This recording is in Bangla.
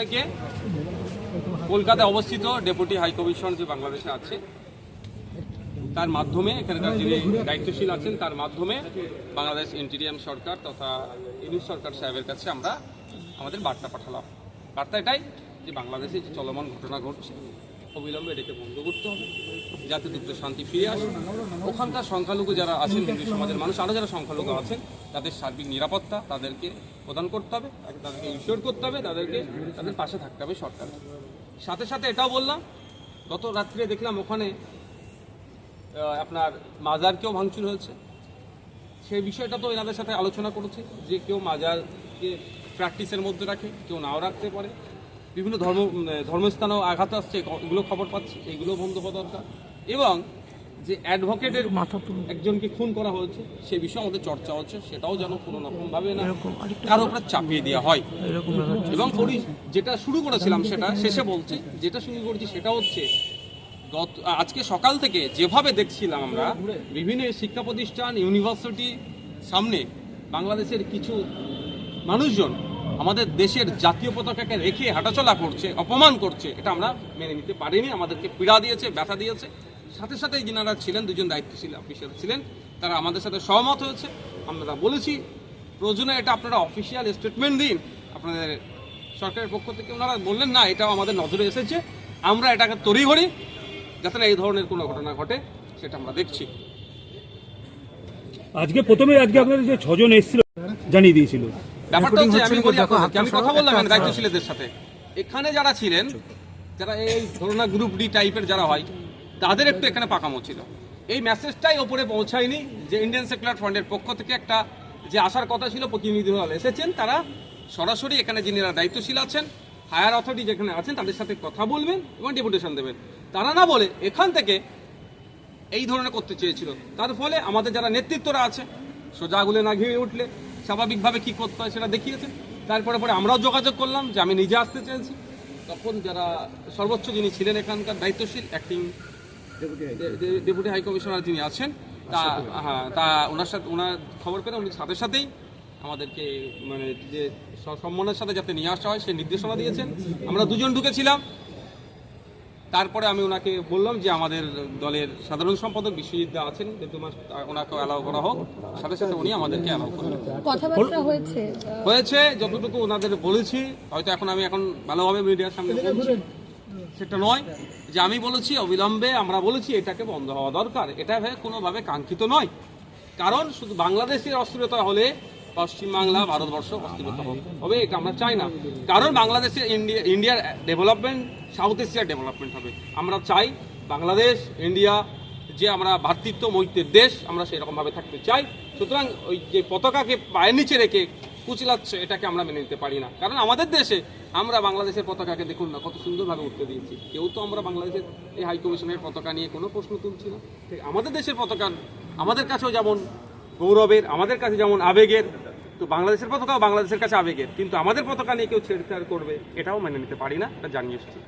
থেকে কলকাতায় অবস্থিত ডেপুটি হাই কমিশন যে বাংলাদেশে আছে, তার মাধ্যমে, এখানকার যিনি দায়িত্বশীল আছেন, তার মাধ্যমে বাংলাদেশ ইন্টিরিয়াম সরকার তথা ইউনিশ সরকার সাহেবের কাছে আমরা আমাদের বার্তা পাঠালাম। বার্তা এটাই যে বাংলাদেশে যে চলমান ঘটনা ঘটছে অবিলম্বে এটাকে বন্ধ করতে হবে, যাতে দ্রুত শান্তি ফিরে আসে। ওখানকার সংখ্যালঘু যারা আছেন, হিন্দু সমাজের মানুষ আরও যারা সংখ্যালঘু আছেন, তাদের সার্বিক নিরাপত্তা তাদেরকে প্রদান করতে হবে তাদেরকে ইনশিওর করতে হবে, তাদেরকে তাদের পাশে থাকতে হবে সরকার। সাথে সাথে এটাও বললাম, গত রাত্রে দেখলাম ওখানে আপনার মাজারকেও ভাঙচুর হয়েছে। সেই বিষয়টা তো এনাদের সাথে আলোচনা করেছে, যে কেউ মাজারকে প্র্যাকটিসের মধ্যে রাখে, কেউ নাও রাখতে পারে। বিভিন্ন ধর্ম ধর্মস্থানেও আঘাত আসছে এগুলো খবর পাচ্ছি এগুলো বন্ধ হওয়া দরকার। এবং যে অ্যাডভোকেটের মাথা একজনকে খুন করা হয়েছে সে বিষয়ে আমাদের চর্চা হচ্ছে সেটাও যেন কোনো রকমভাবে না কারও উপরে চাপিয়ে দেওয়া হয়। এবং যেটা শুরু করেছিলাম সেটা শেষে বলছি যেটা শুরু করেছি সেটা হচ্ছে গত আজকে সকাল থেকে যেভাবে দেখছিলাম আমরা বিভিন্ন শিক্ষা প্রতিষ্ঠান ইউনিভার্সিটি সামনে বাংলাদেশের কিছু মানুষজন আমাদের দেশের জাতীয় পতাকাকে রেখে হাঁটাচলা করছে, অপমান করছে, এটা আমরা মেনে নিতে পারিনি, আমাদেরকে পীড়া দিয়েছে, ব্যথা দিয়েছে। সাথে সাথে যিনারা ছিলেন, দুজন দায়িত্বশীল অফিসার ছিলেন, তারা আমাদের সাথে সহমত হয়েছে। আমরা বলেছি, প্রয়োজনে এটা আপনারা অফিসিয়াল স্টেটমেন্ট দিন। আপনাদের সরকারের পক্ষ থেকে ওনারা বললেন, না, এটাও আমাদের নজরে এসেছে। আমরা এটাকে তড়িঘড়ি, যাতে না এই ধরনের কোনো ঘটনা ঘটে, সেটা আমরা দেখছি। আজকে প্রথমে আজকে আপনাদের যে ছজন এসেছিল, জানিয়ে দিয়েছিল। ব্যাপারটা হচ্ছে আমি বলি আমি কথা বললাম আমি দায়িত্বশীলদের সাথে। এখানে যারা ছিলেন যারা এই ধরনা গ্রুপ ডি টাইপের যারা হয় তাদের একটু এখানে পাকামো ছিল। এই মেসেজটাই ওপরে পৌঁছায়নি যে ইন্ডিয়ান সেকুলার ফ্রন্টের পক্ষ থেকে একটা যে আসার কথা ছিল প্রতিনিধি দল এসেছেন তারা সরাসরি এখানে যিনি দায়িত্বশীল আছেন হায়ার অথরিটি যেখানে আছেন তাদের সাথে কথা বলবেন এবং ডেপুটেশন দেবেন। তারা না বলে এখান থেকে এই ধরনের করতে চেয়েছিল। তার ফলে আমাদের যারা নেতৃত্বরা আছে সোজা আগুলে না ঘিরে উঠলে স্বাভাবিকভাবে কি করতে হয় সেটা দেখিয়েছে। তারপরে পরে আমরাও যোগাযোগ করলাম যে আমি নিজে আসতে চেয়েছি। তখন যারা সর্বোচ্চ যিনি ছিলেন এখানকার দায়িত্বশীল অ্যাক্টিং ডেপুটি হাই কমিশনার যিনি আছেন তা হ্যাঁ তা ওনার সাথে ওনার খবর পেলে উনি সাথে সাথেই আমাদেরকে মানে যে সম্মানের সাথে যাতে নিয়ে আসা হয় সেই নির্দেশনা দিয়েছেন। আমরা দুজন ঢুকেছিলাম। তারপরে আমি ওনাকে বললাম যে আমাদের দলের সাধারণ সম্পাদক বিশ্বজিৎ দা আছেন কিন্তু ওনাকে অ্যালাউ করা হোক। সাথে সাথে উনি আমাদেরকে অ্যালাউ করলেন কথাবার্তা হয়েছে। হয়েছে যতটুকু ওনাদের বলেছি হয়তো এখন আমি এখন ভালোভাবে মিডিয়ার সামনে বলছি সেটা নয় যে আমি বলেছি অবিলম্বে আমরা বলেছি এটাকে বন্ধ হওয়া দরকার। এটা কোনোভাবে কাঙ্ক্ষিত নয়। কারণ শুধু বাংলাদেশের অস্থিরতা হলে পশ্চিমবাংলা ভারতবর্ষ অস্থিরতা হবে। এটা আমরা চাই না। কারণ বাংলাদেশের ইন্ডিয়া ইন্ডিয়ার ডেভেলপমেন্ট সাউথ এশিয়ার ডেভেলপমেন্ট হবে। আমরা চাই বাংলাদেশ ইন্ডিয়া যে আমরা ভ্রাতৃত্ব মৈত্রের দেশ, আমরা সেরকমভাবে থাকতে চাই। সুতরাং ওই যে পতাকাকে পায়ের নিচে রেখে কুচিলাচ্ছে, এটাকে আমরা মেনে নিতে পারি না। কারণ আমাদের দেশে আমরা বাংলাদেশের পতাকাকে দেখুন না, কত সুন্দরভাবে উঠতে দিয়েছি। কেউ তো আমরা বাংলাদেশের এই হাই কমিশনের পতাকা নিয়ে কোনো প্রশ্ন তুলছি না। আমাদের দেশের পতাকা, আমাদের কাছেও যেমন গৌরবের, আমাদের কাছে যেমন আবেগের তো বাংলাদেশের পতাকাও বাংলাদেশের কাছে আবেগের। কিন্তু আমাদের পতাকা নিয়ে কেউ ছেড়ে করবে, এটাও মেনে নিতে পারি না, এটা জানিয়ে এসেছি।